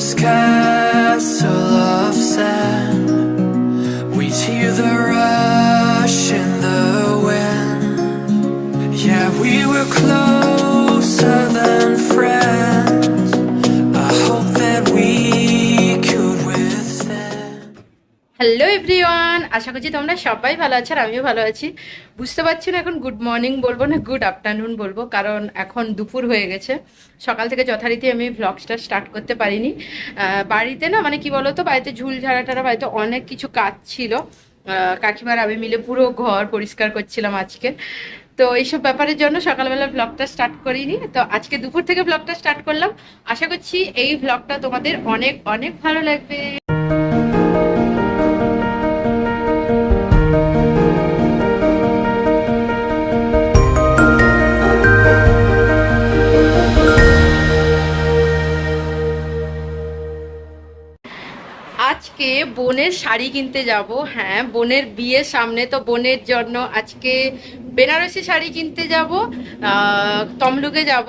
this castle of sand. We hear the আশা করছি তোমরা সবাই ভালো আছো আর আমিও ভালো আছি। বুঝতে পারছি না এখন গুড মর্নিং বলব না গুড আফটারনুন বলব, কারণ এখন দুপুর হয়ে গেছে। সকাল থেকে যথারীতি আমি ভ্লগসটা স্টার্ট করতে পারিনি। বাড়িতে না মানে কি বলতো, বাড়িতে ঝুল ঝাড়া বাড়িতে অনেক কিছু কাজ ছিল। কাকিমার আমি মিলে পুরো ঘর পরিষ্কার করছিলাম আজকে। তো এইসব ব্যাপারের জন্য সকালবেলা ব্লগটা স্টার্ট করিনি। তো আজকে দুপুর থেকে ব্লগটা স্টার্ট করলাম। আশা করছি এই ব্লগটা তোমাদের অনেক অনেক ভালো লাগবে। আজকে বোনের শাড়ি কিনতে যাব। হ্যাঁ বোনের বিয়ের সামনে তো বোনের জন্য আজকে বেনারসি শাড়ি কিনতে যাব। তমলুকে যাব।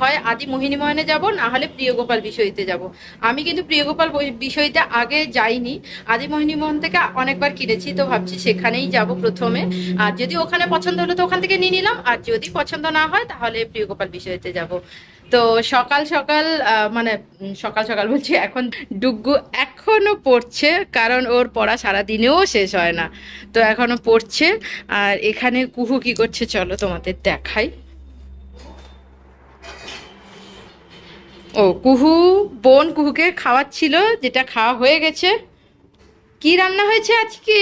হয় আদি মোহিনী ময়নে যাব, না হলে প্রিয়গোপাল বিষয়তে যাব। আমি কিন্তু প্রিয়গোপাল বিষয়তে আগে যাইনি। আদি মোহিনী মোহন থেকে অনেকবার কিনেছি, তো ভাবছি সেখানেই যাব প্রথমে। আর যদি ওখানে পছন্দ হলো তো ওখান থেকে নিয়ে নিলাম। আর যদি পছন্দ না হয় তাহলে প্রিয়গোপাল বিষয়তে যাব। তো সকাল সকাল মানে সকাল সকাল বলছি এখন ডুগ্গু এখনও পড়ছে কারণ ওর পড়া সারা দিনেও শেষ হয় না। তো এখনও পড়ছে আর এখানে কুহু কি করছে চলো তোমাদের দেখাই। ও কুহু বোন কুহুকে খাওয়াচ্ছিল যেটা খাওয়া হয়ে গেছে। কি রান্না হয়েছে আজকে?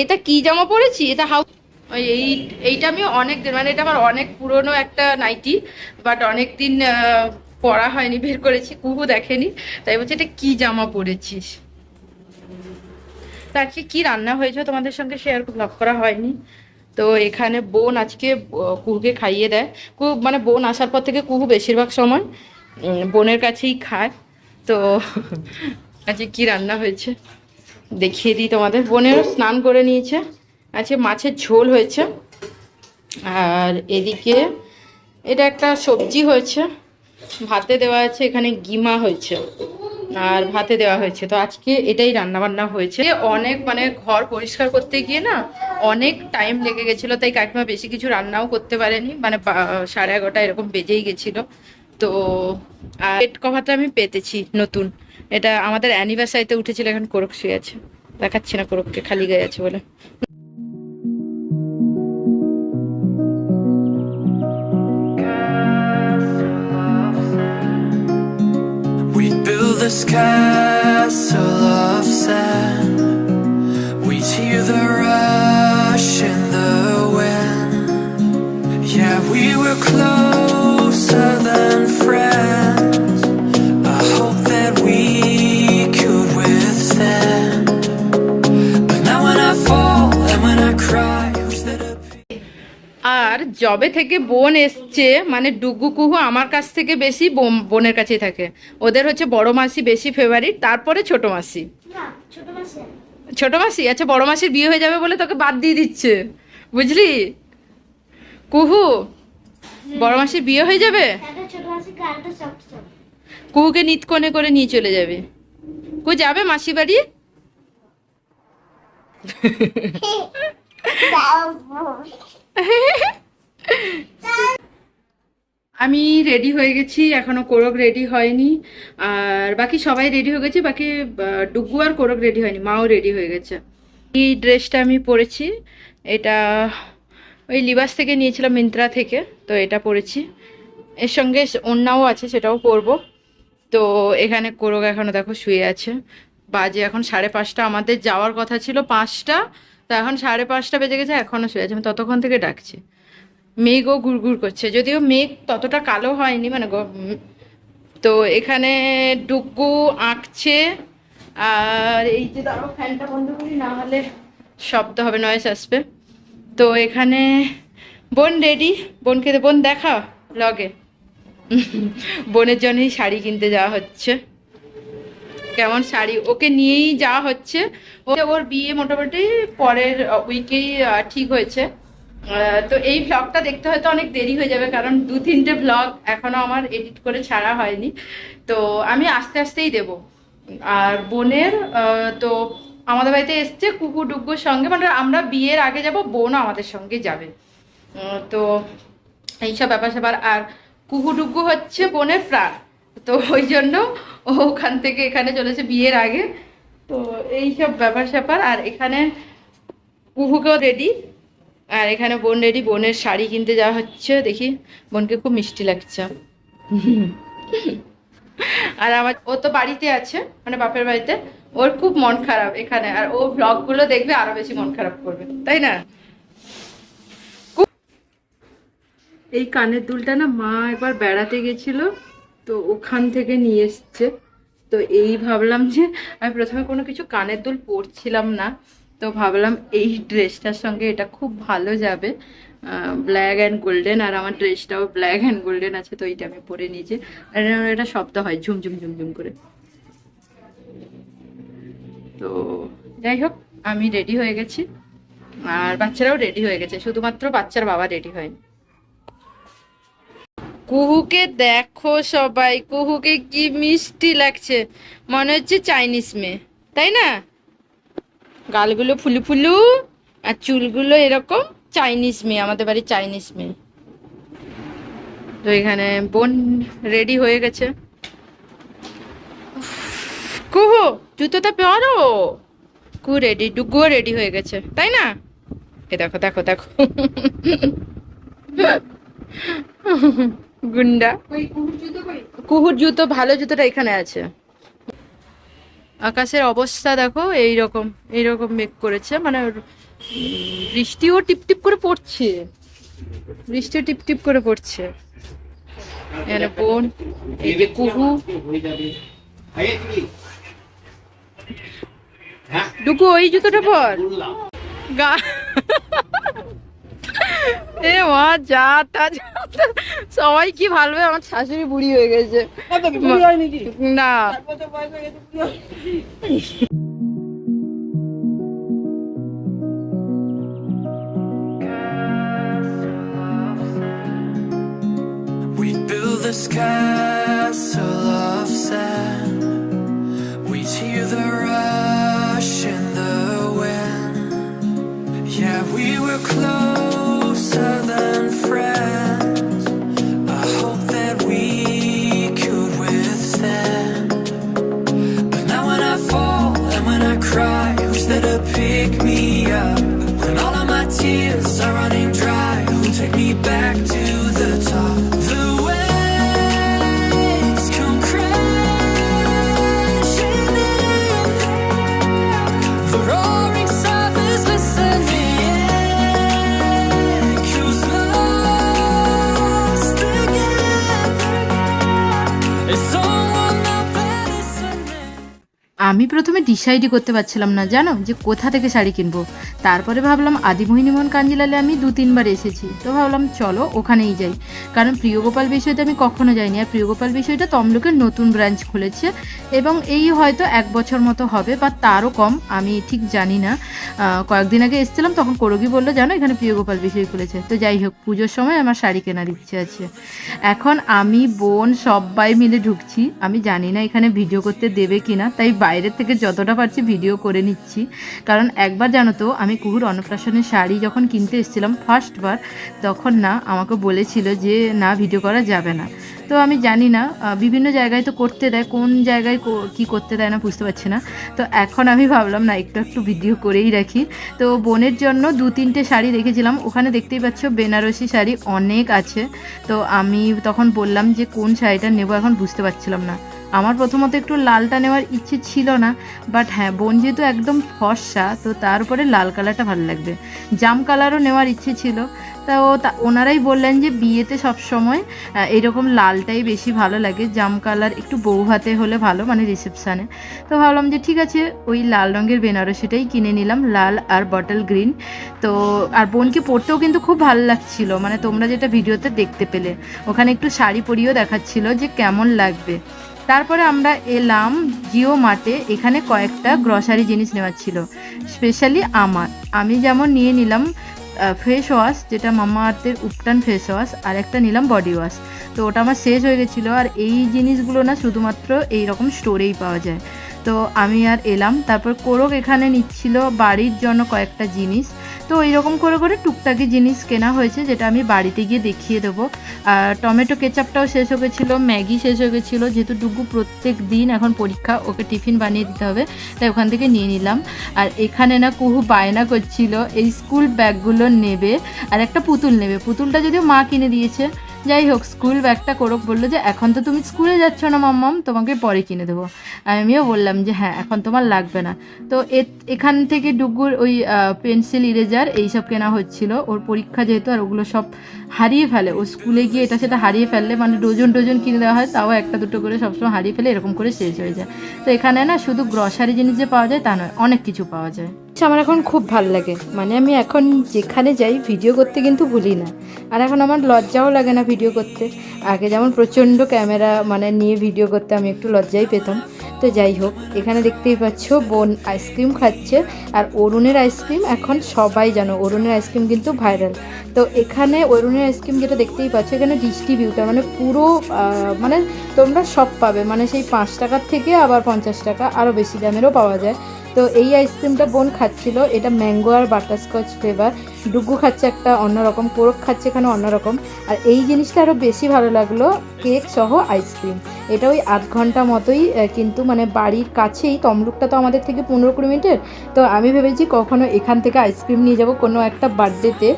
এটা কি জামা পরেছি এটা হাউ ওই এই, এইটা আমি অনেক দিন মানে এটা আমার অনেক পুরনো একটা নাইটি বাট অনেক দিন পরা হয়নি, বের করেছি, কুহু দেখেনি, তাই বলছে এটা কি জামা পরেছিস? তা আজকে কি রান্না হয়েছে তোমাদের সঙ্গে শেয়ার ব্লগ করা হয়নি। তো এখানে বোন আজকে কুহুকে খাইয়ে দেয়। কুহু মানে বোন আসার পর থেকে কুহু বেশিরভাগ সময় বোনের কাছেই খায়। তো আজকে কি রান্না হয়েছে? দেখিয়ে দিই তোমাদের। বোনেরও স্নান করে নিয়েছে। আজকে মাছের ঝোল হয়েছে। আর এদিকে এটা একটা সবজি হয়েছে। ভাতে দেওয়া আছে, এখানে গিমা হয়েছে। আর ভাতে দেওয়া হয়েছে। তো আজকে এটাই রান্না বান্না হয়েছে অনেক মানে ঘর পরিষ্কার করতে গিয়ে না অনেক টাইম লেগে গেছিল, তাই কাকিমা বেশি কিছু রান্নাও করতে পারেনি। মানে সাড়ে এগারোটা এরকম বেজেই গেছিল। তো, আর পেট কভারটা আমি পেতেছি নতুন। এটা আমাদের অ্যানিভার্সারিতে উঠেছিল, এখন কোরক শুয়ে আছে। দেখাচ্ছি না কোরককে খালি গায়ে আছে বলে। This castle আর জবে থেকে বোন এসছে মানে ডুগু কুহু আমার কাছ থেকে বেশি বোন- বোনের কাছেই থাকে। ওদের হচ্ছে বড় মাসি বেশি ফেভারিট তারপরে ছোট মাসি। ছোট মাসি আচ্ছা বড় মাসির বিয়ে হয়ে যাবে বলে তোকে বাদ দিয়ে দিচ্ছে। বুঝলি? কুহু বড় মাসির বিয়ে হয়ে যাবে? কুহুকে নিত কোণে করে নিয়ে চলে যাবে। কু যাবে মাসি বাড়ি? আমি রেডি হয়ে গেছি, এখনও কোরক রেডি হয়নি। আর বাকি সবাই রেডি হয়ে গেছে, বাকি ডুগু আর কোরক রেডি হয়নি, মাও রেডি হয়ে গেছে। এই ড্রেসটা আমি পরেছি, এটা ওই লিবাস থেকে নিয়েছিলাম মিন্ত্রা থেকে, তো এটা পরেছি। এর সঙ্গে অন্যাও আছে, সেটাও পরবো। তো এখানে কোরক এখনও দেখো শুয়ে আছে। বাজে এখন সাড়ে পাঁচটা, আমাদের যাওয়ার কথা ছিল পাঁচটা তো এখন সাড়ে পাঁচটা বেজে গেছে এখনও শুয়ে আছে। আমি ততক্ষণ থেকে ডাকছি। মেঘও ঘুরঘুর করছে। যদিও মেঘ ততটা কালো হয়নি মানে তো এখানে ডুকু আঁকছে। আর এই যে দাঁড়ো ফ্যানটা বন্ধ করি, না হলে শব্দ হবে নয়েস আসবে। তো এখানে বোন রেডি বোনকে বোন দেখা লগে বোনের জন্যই শাড়ি কিনতে যাওয়া হচ্ছে। কেমন শাড়ি, ওকে নিয়েই যাওয়া হচ্ছে। ওর বিয়ে মোটামুটি পরের উইকেই ঠিক হয়েছে। তো এই ভ্লগটা দেখতে হয়তো অনেক দেরি হয়ে যাবে, কারণ দু তিনটে ভ্লগ এখনও আমার এডিট করে ছাড়া হয়নি। তো আমি আস্তে আস্তেই দেব। আর বোনের তো আমাদের বাড়িতে এসছে কুকু ডুগ্গুর সঙ্গে মানে আমরা বিয়ের আগে যাব, বোনও আমাদের সঙ্গে যাবে। তো এইসব ব্যাপার স্যাপার আর কুকু ডুগ্গু হচ্ছে বোনের প্রাণ। তো ওই জন্য ওখান থেকে এখানে চলেছে বিয়ের আগে। তো এইসব ব্যাপার স্যাপার, আর এখানে কুহুকেও রেডি আর এখানে বোন রেডি বোনের শাড়ি কিনতে যাওয়া হচ্ছে, দেখি। বোনকে খুব মিষ্টি লাগছে। আর আমার, ও তো বাড়িতে আছে মানে বাপের বাড়িতে। ওর খুব মন খারাপ এখানে, আর ও ব্লগগুলো দেখবে, আরও বেশি মন খারাপ করবে, তাই না? এই কানের দুলটা না মা একবার বেড়াতে গেছিল তো ওখান থেকে নিয়ে এসছে। তো এই ভাবলাম যে, আমি প্রথমে কোনো কিছু কানের দুল পরছিলাম না। তো ভাবলাম এই ড্রেসটার সঙ্গে এটা খুব ভালো যাবে। ব্ল্যাক অ্যান্ড গোল্ডেন আর আমার ড্রেসটাও ব্ল্যাক অ্যান্ড গোল্ডেন আছে, তো এইটা আমি পরে নিয়েছি। আর এটা শব্দ হয় ঝুমঝুম ঝুমঝুম করে। তো যাই হোক, আমি রেডি হয়ে গেছি। আর বাচ্চারাও রেডি হয়ে গেছে, শুধুমাত্র বাচ্চার বাবা রেডি হয়নি। কুহুকে দেখো সবাই, কুহুকে কি মিষ্টি লাগছে। মনে হচ্ছে চাইনিজ মেয়ে, তাই না? গালগুলো ফুলু ফুলু, আর চুলগুলো এরকম চাইনিজ মেয়ে, আমাদের বাড়ি চাইনিজ মেয়ে। তো এখানে বোন রেডি হয়ে গেছে। কুহু, জুতোটা পরো। কু রেডি, ডুগুও রেডি হয়ে গেছে, তাই না? এ দেখো দেখো দেখো। গুন্ডা। কুহুর জুতো ভালো জুতোটা এখানে আছে। আকাশের অবস্থা দেখো এই রকম এইরকম মেঘ করেছে মানে বৃষ্টিও টিপ টিপ করে পড়ছে। বৃষ্টিও টিপ টিপ করে পড়ছে। এখানে বোন এই যে কুহু। ডুকু ওই জুতোটা পর। গা মা যা তা সবাই কি ভাববে আমার শাশুড়ি বুড়ি হয়ে গেছে না We build this castle of sand. We hear the rush in the wind. Yeah, we were closer আমি প্রথমে ডিসাইডই করতে পারছিলাম না, জানো? যে কোথা থেকে শাড়ি কিনবো। তারপরে ভাবলাম, আদিমোহিনীমোহন কাঞ্জিলালে আমি দু তিনবার এসেছি। তো ভাবলাম, চলো, ওখানেই যাই। কারণ প্রিয়গোপাল বিষয়তে আমি কখনো যাইনি। আর প্রিয়গোপাল বিষয়টা তমলুকের নতুন ব্রাঞ্চ খুলেছে। এবং এই হয়তো এক বছর মতো হবে বা তারও কম, আমি ঠিক জানি না। কয়েকদিন আগে এসেছিলাম, তখন করগি বলল, জানো, এখানে প্রিয়গোপাল বিষয় খুলেছে। তো যাই হোক, পুজোর সময় আমার শাড়ি কেনার ইচ্ছে আছে। এখন আমি, বোন, সবাই মিলে ঢুকছি। আমি জানি না এখানে ভিডিও করতে দেবে কিনা, তাই বাইরের থেকে যতটা পারছি ভিডিও করে নিচ্ছি। কারণ একবার জানো তো, আমি কুহুর অন্নপ্রাশনের শাড়ি যখন কিনতে এসেছিলাম ফার্স্টবার তখন না আমাকে বলেছিল যে, না ভিডিও করা যাবে না। তো আমি জানি না বিভিন্ন জায়গায় তো করতে দেয়, কোন জায়গায় কো- করতে দেয় না বুঝতে পারছি না। তো এখন আমি ভাবলাম, না, একটু একটু ভিডিও করেই রাখি। তো বোনের জন্য দু তিনটে শাড়ি দেখেছিলাম ওখানে দেখতেই পাচ্ছ বেনারসি শাড়ি অনেক আছে। তো আমি তখন বললাম যে, কোন শাড়িটা নেব? এখন বুঝতে পারছিলাম না। আমার প্রথমত একটু লালটা নেওয়ার ইচ্ছে ছিল না বাট হ্যাঁ বোন যেহেতু একদম ফর্সা, তো তার উপরে লাল কালারটা ভালো লাগবে। জাম কালারও নেওয়ার ইচ্ছে ছিল, তা ও তা- ওনারাই বললেন যে বিয়েতে সবসময় এরকম লালটাই বেশি ভালো লাগে, জাম কালার একটু বউ হাতে হলে ভালো মানে রিসেপশানে তো ভাবলাম যে ঠিক আছে, ওই লাল রঙের বেনারসিটাই কিনে নিলাম, লাল আর বটল গ্রিন তো, আর বোনকে পরতেও কিন্তু খুব ভালো লাগছিল মানে তোমরা যেটা ভিডিওতে দেখতে পেলে। ওখানে একটু শাড়ি পরিয়েও দেখাচ্ছিল যে কেমন লাগবে। তারপরে আমরা এলাম জিও মার্টে, এখানে কয়েকটা গ্রসারি জিনিস নেওয়ার ছিল স্পেশালি আমার। আমি যেমন নিয়ে নিলাম ফেস ওয়াশ যেটা মামা আর্থের উপটান ফেস ওয়াশ আর একটা নিলাম বডি ওয়াশ তো ওটা আমার শেষ হয়ে গেছিল, আর এই জিনিসগুলো না শুধুমাত্র এই রকম স্টোরেই পাওয়া যায়। তো আমি আর এলাম, তারপর কোরক এখানে নিচ্ছিল বাড়ির জন্য কয়েকটা জিনিস। তো এইরকম করে করে টুকটাকি জিনিস কেনা হয়েছে, যেটা আমি বাড়িতে গিয়ে দেখিয়ে দেবো। আর টমেটো কেচাপটাও শেষ হয়ে গেছিল, ম্যাগি শেষ হয়ে গেছিল, যেহেতু ডুগু প্রত্যেক দিন এখন পরীক্ষা, ওকে টিফিন বানিয়ে দিতে হবে, তাই ওখান থেকে নিয়ে নিলাম। আর এখানে না কুহু বায়না করছিল, এই স্কুল ব্যাগগুলো নেবে, আর একটা পুতুল নেবে। পুতুলটা যদিও মা কিনে দিয়েছে যাই হোক স্কুল ব্যাগটা কোরক বলল যে, এখন তো তুমি স্কুলে যাচ্ছ না, মাম্মাম, তোমাকে পরে কিনে দেবো। আমিও বললাম যে হ্যাঁ এখন তোমার লাগবে না। তো এখান থেকে ডুগুর ওই পেন্সিল ইরেজার এইসব কেনা হচ্ছিল। ওর পরীক্ষা যেহেতু, আর ওগুলো সব হারিয়ে ফেলে। ও স্কুলে গিয়ে এটা সেটা হারিয়ে ফেললে মানে ডজন ডজন কিনে দেওয়া হয়, তাও একটা দুটো করে সবসময় হারিয়ে ফেলে, এরকম করে শেষ হয়ে যায়। তো এখানে না, শুধু গ্রসারি জিনিস যে পাওয়া যায়, তা নয়, অনেক কিছু পাওয়া যায়। আমার এখন খুব ভালো লাগে। মানে আমি এখন যেখানে যাই ভিডিও করতে কিন্তু ভুলি না। আর এখন আমার লজ্জাও লাগে না ভিডিও করতে। আগে যেমন প্রচণ্ড ক্যামেরা মানে নিয়ে ভিডিও করতে আমি একটু লজ্জাই পেতাম। তো যাই হোক, এখানে দেখতেই পাচ্ছ বোন আইসক্রিম খাচ্ছে। আর অরুণের আইসক্রিম এখন সবাই জানো, অরুণের আইসক্রিম কিন্তু ভাইরাল। তো এখানে অরুণের আইসক্রিম যেটা দেখতেই পাচ্ছ, এখানে ডিস্ট্রিবিউটার মানে পুরো মানে তোমরা সব পাবে। মানে সেই পাঁচ টাকার থেকে আবার পঞ্চাশ টাকা আরও বেশি দামেরও পাওয়া যায়। তো এই আইসক্রিমটা বোন খাচ্ছিল। এটা ম্যাঙ্গো আর বাটারস্কচ ফ্লেভার ডুগু খাচ্ছে একটা অন্যরকম কোরক খাচ্ছে এখানে অন্যরকম। আর এই জিনিসটা আরও বেশি ভালো লাগল কেক সহ আইসক্রিম এটা ওই আধ ঘণ্টা মতোই কিন্তু মানে বাড়ির কাছেই, তমলুকটা তো আমাদের থেকে পনেরো কুড়ি মিনিটের। তো আমি ভেবেছি কখনো এখান থেকে আইসক্রিম নিয়ে যাব কোনো একটা বার্থডেতে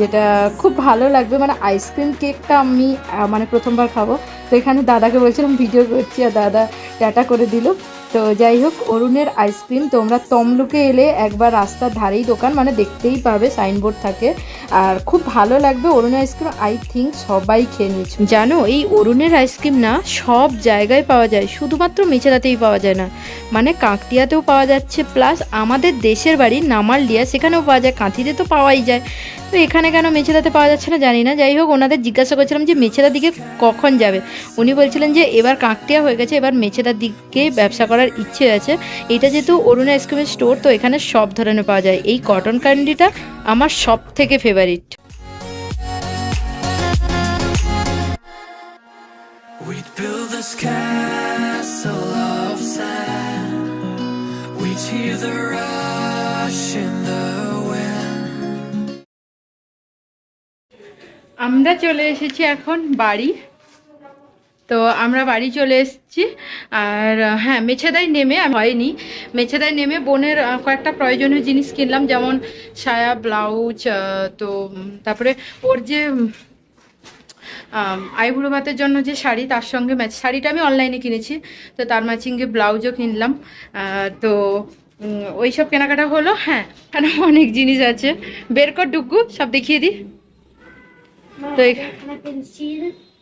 যেটা খুব ভালো লাগবে। মানে আইসক্রিম কেকটা আমি মানে প্রথমবার খাব। তো এখানে দাদাকে বলছিলাম, ভিডিও করছি। আর দাদা টাটা করে দিল। তো যাই হোক, অরুণের আইসক্রিম। তোমরা তমলুকে এলে একবার রাস্তার ধারেই দোকান মানে দেখতেই পাবে, সাইনবোর্ড থাকে। আর খুব ভালো লাগবে অরুণের আইসক্রিম। আই থিঙ্ক সবাই খেয়ে নিয়েছে। জানো, এই অরুণের আইসক্রিম না, সব জায়গায় পাওয়া যায়। শুধুমাত্র মেচেদাতেই পাওয়া যায় না। মানে কাঁকটিয়াতেও পাওয়া যাচ্ছে, প্লাস আমাদের দেশের বাড়ি নামালডিয়া, সেখানেও পাওয়া যায়, কাঁথিতে তো পাওয়াই যায়। তো এখানে কেন মেছেদাতে পাওয়া যাচ্ছে না জানি না। যাই হোক, ওনাদের জিজ্ঞাসা করছিলাম যে মেছেদার দিকে কখন যাবে। উনি বলছিলেন যে এবার কাঁকটিয়া হয়ে গেছে, এবার মেছেদার দিকে ব্যবসা করার ইচ্ছে আছে। এটা যেহেতু অরুণ আইসক্রিমের স্টোর তো এখানে সব ধরনের পাওয়া যায়। এই কটন ক্যান্ডিটা আমার সব থেকে favourite castle of sand. We'd hear the আমরা চলে এসেছি এখন বাড়ি। তো আমরা বাড়ি চলে এসেছি। আর হ্যাঁ মেছেদায় নেমে হয়নি। মেছেদায় নেমে বোনের কয়েকটা প্রয়োজনীয় জিনিস কিনলাম, যেমন সায়া, ব্লাউজ তো তারপরে ওর যে আইবুড়ো ভাতের জন্য যে শাড়ি, তার সঙ্গে ম্যাচ, শাড়িটা আমি অনলাইনে কিনেছি। তো তার ম্যাচিংয়ে ব্লাউজও কিনলাম। তো ওই সব কেনাকাটা হলো। হ্যাঁ এখানে অনেক জিনিস আছে। বের কর ডুগু সব দেখিয়ে দিই। তো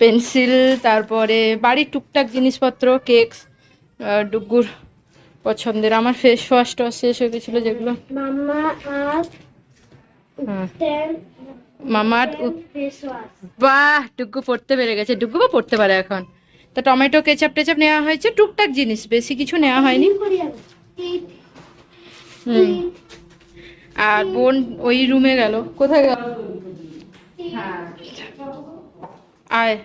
পেন্সিল তারপরে বাড়ির টুকটাক জিনিসপত্র কেকস ডুগুর পছন্দের। আমার ফেস ওয়াশ টস শেষ হয়ে গেছিল যেগুলো। হ্যাঁ। মামার বাহ ডুগু পড়তে পেরে গেছে। ডুগু বা পড়তে পারে এখন। তো টমেটো কেচাপ টেচাপ নেওয়া হয়েছে? টুকটাক জিনিস বেশি কিছু নেওয়া হয়নি। হুম। আর বোন ওই রুমে গেল। কোথায় গেল? হ্যাঁ। আয়।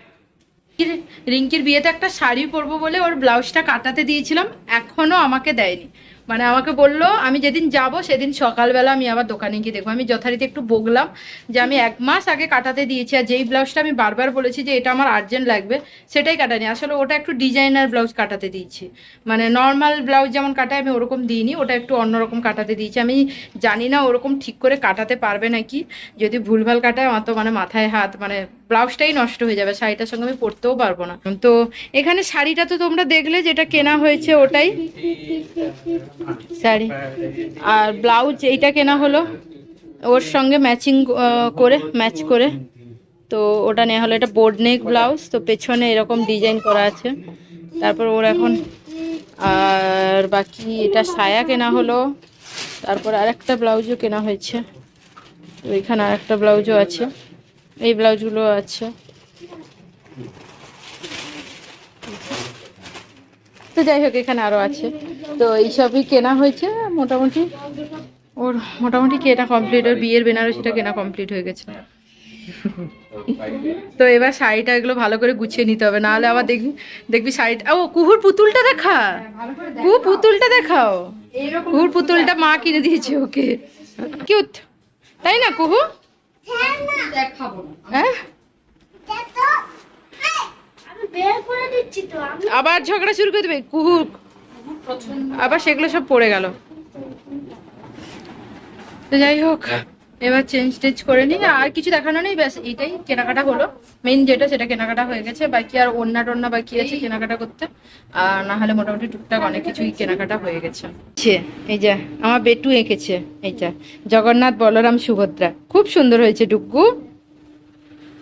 রিঙ্কির- বিয়েতে একটা শাড়ি পরবো বলে ওর ব্লাউজটা কাটাতে দিয়েছিলাম, এখনও আমাকে দেয়নি। মানে আমাকে বলল, আমি যেদিন যাব সেদিন সকালবেলা আমি আবার দোকানে গিয়ে দেখব। আমি যথারীতি একটু বগলাম যে আমি এক মাস আগে কাটাতে দিয়েছি আর যেই ব্লাউজটা আমি বারবার বলেছি যে এটা আমার আর্জেন্ট লাগবে, সেটাই কাটানি আসলে ওটা একটু ডিজাইনার ব্লাউজ কাটাতে দিয়েছি। মানে নর্মাল ব্লাউজ যেমন কাটায় আমি ওরকম দিইনি, ওটা একটু অন্যরকম কাটাতে দিয়েছি। আমি জানি না ওরকম ঠিক করে কাটাতে পারবে নাকি, যদি ভুলভাল কাটায় অত মানে মাথায় হাত মানে ব্লাউজটাই নষ্ট হয়ে যাবে, শাড়িটার সঙ্গে আমি পরতেও পারব না। তো এখানে শাড়িটা তো তোমরা দেখলে, যেটা কেনা হয়েছে ওটাই। শাড়ি আর ব্লাউজ এইটা কেনা হলো। ওর সঙ্গে ম্যাচিং করে ম্যাচ করে। তো ওটা নেওয়া হলো। এটা বোর্ড নেক ব্লাউজ তো পেছনে এরকম ডিজাইন করা আছে। তারপর ওর এখন, আর বাকি এটা সায়া কেনা হলো। তারপর আরেকটা ব্লাউজও কেনা হয়েছে। তো এখানে আরেকটা ব্লাউজও আছে। এই ব্লাউজগুলো আছে। তো যাই হোক এখানে আরও আছে। তো এইসবই কেনা হয়েছে মোটামুটি। ওর মোটামুটি কেনা কমপ্লিট ওর বিয়ের বেনারসিটা কেনা কমপ্লিট হয়ে গেছে। তো এবার শাড়িটা এগুলো ভালো করে গুছিয়ে নিতে হবে নাহলে আবার দেখবি দেখবি শাড়িটা ও কুহুর পুতুলটা দেখা! কুহু পুতুলটা দেখাও! কুহুর পুতুলটা মা কিনে দিয়েছে ওকে। কিউট! তাই না কুহু? হ্যাঁ আমি বের করে দিচ্ছি তো আমি আবার ঝগড়া শুরু করে দেবে কুহু আবার সেগুলো সব পড়ে গেল। তো যাই হোক এবার চেঞ্জ টেঞ্জ করে নিই। আর কিছু দেখানো নেই ব্যাস এইটাই কেনাকাটা হলো। মেইন যেটা সেটা কেনাকাটা হয়ে গেছে। বাকি আর অন্য টন্যা বাকি আছে কেনাকাটা করতে। আর না হলে মোটামুটি টুকটাক অনেক কিছুই কেনাকাটা হয়ে গেছে। এই যে আমার বেটু এঁকেছে এইটা। জগন্নাথ বলরাম সুভদ্রা। খুব সুন্দর হয়েছে ডুগ্গু।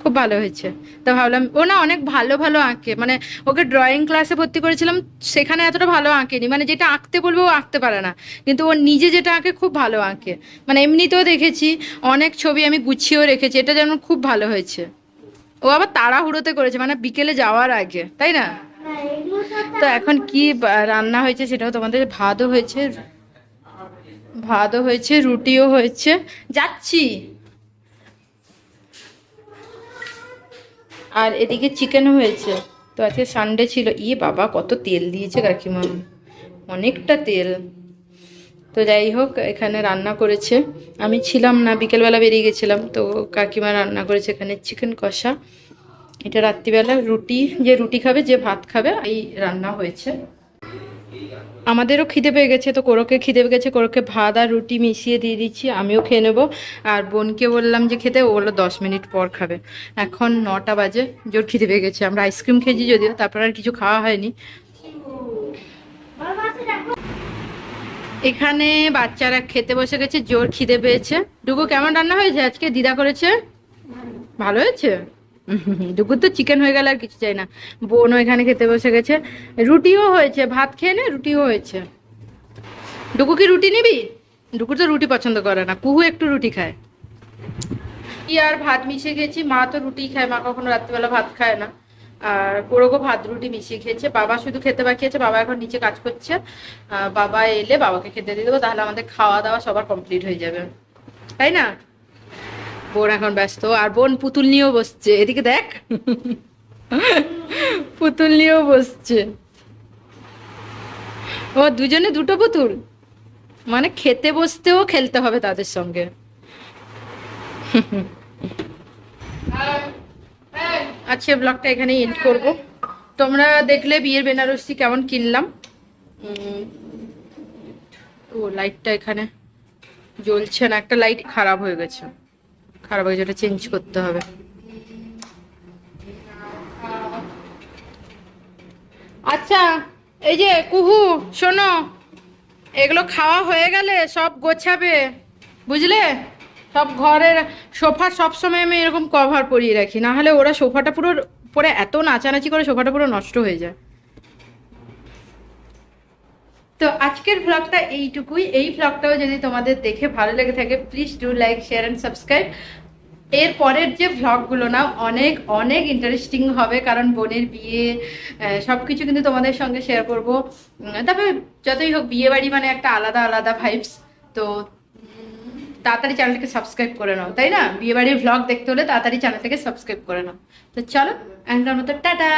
খুব ভালো হয়েছে। তো ভাবলাম, ও না অনেক ভালো ভালো আঁকে। মানে ওকে ড্রয়িং ক্লাসে ভর্তি করেছিলাম, সেখানে এতটা ভালো আঁকেনি। মানে যেটা আঁকতে বলবে, ও আঁকতে পারে না। কিন্তু ও নিজে যেটা আঁকে, খুব ভালো আঁকে। মানে এমনিতেও দেখেছি, অনেক ছবি আমি গুছিয়েও রেখেছি। এটা যেমন খুব ভালো হয়েছে। ও আবার তাড়াহুড়োতে করেছে মানে বিকেলে যাওয়ার আগে। তাই না? তো এখন কি রান্না হয়েছে সেটাও তোমাদের, ভাতও হয়েছে ভাতও হয়েছে, রুটিও হয়েছে। যাচ্ছি। আর এদিকে চিকেনও হয়েছে। তো আজকে সানডে ছিল। ইয়ে বাবা, কত তেল দিয়েছে কাকিমা। অনেকটা তেল। তো যাই হোক, এখানে রান্না করেছে। আমি ছিলাম না, বিকেলবেলা বেরিয়ে গেছিলাম। তো কাকিমা রান্না করেছে এখানে চিকেন কষা। এটা রাত্রিবেলা রুটি, যে রুটি খাবে, যে ভাত খাবে, এই রান্না হয়েছে। আমাদেরও খিদে পেয়ে গেছে, তো কোরোকে খিদে পেয়ে গেছে, কোরোকে ভাত আর রুটি মিশিয়ে দিয়ে দিচ্ছি, আমিও খেয়ে নেব। আর বোনকে বললাম যে খেতে, ও বলল দশ মিনিট পর খাবে। এখন নটা বাজে, জোর খিদে পেয়ে গেছে, আমরা আইসক্রিম খেয়েছি যদিও, তারপর আর কিছু খাওয়া হয়নি। এখানে বাচ্চারা খেতে বসে গেছে, জোর খিদে পেয়েছে। ডুগু, কেমন রান্না হয়েছে আজকে? দিদা করেছে? ভালো হয়েছে? ডুগুর তো চিকেন হয়ে গেলে আর কিছু চাই না। বোনও এখানে খেতে বসে গেছে। রুটিও হয়েছে, ভাত খেয়ে নে, রুটিও হয়েছে। ডুকু কি রুটি নিবি? ডুগু তো রুটি পছন্দ করে না, কুহু একটু রুটি খায়। কি আর ভাত মিশিয়ে খেয়েছি মা তো রুটি খায়, মা কখনো রাত্রিবেলা ভাত খায় না। আর কোরোগো ভাত রুটি মিশিয়ে খেয়েছে, বাবা শুধু খেতে বাকি আছে, বাবা এখন নিচে কাজ করছে। বাবা এলে বাবাকে খেতে দিয়ে দেবো, তাহলে আমাদের খাওয়া দাওয়া সবার কমপ্লিট হয়ে যাবে। তাই না? বোন এখন ব্যস্ত, আর বোন পুতুল নিয়েও বসছে। এদিকে দেখ। পুতুল নিয়েও বসছে। ও, দুজনে দুটো পুতুল? মানে খেতে বসতেও খেলতে হবে তাদের সঙ্গে। আচ্ছা ব্লগটা এখানে এন্ড করব। তোমরা দেখলে বিয়ের বেনারসি কেমন কিনলাম। ও লাইটটা এখানে জ্বলছে না, একটা লাইট খারাপ হয়ে গেছে। খারাপ হয়ে ওটা চেঞ্জ করতে হবে। আচ্ছা এই যে কুহু, শোনো, এগুলো খাওয়া হয়ে গেলে সব গোছাবে, বুঝলে? সব ঘরের সোফা সবসময় আমি এরকম কভার পরিয়ে রাখি না হলে ওরা সোফাটা পুরো, পরে এত নাচানাচি করে সোফাটা পুরো নষ্ট হয়ে যায়। তো আজকের ভ্লগটা এইটুকুই। এই ভ্লগটাও যদি তোমাদের দেখে ভালো লেগে থাকে please do like share and subscribe এর পরের যে ভ্লগগুলো না, অনেক অনেক ইন্টারেস্টিং হবে, কারণ বোনের বিয়ে সব কিছু কিন্তু তোমাদের সঙ্গে শেয়ার করব। তবে যতই হোক, বিয়ে বাড়ি মানে একটা আলাদা আলাদা ভাইবস তো তাড়াতাড়ি চ্যানেলটাকে সাবস্ক্রাইব করে নাও, তাই না? বিয়ে বাড়ির ভ্লগ দেখতে হলে তাড়াতাড়ি চ্যানেলটাকে সাবস্ক্রাইব করে নাও। তো চলো মতো, টাটা!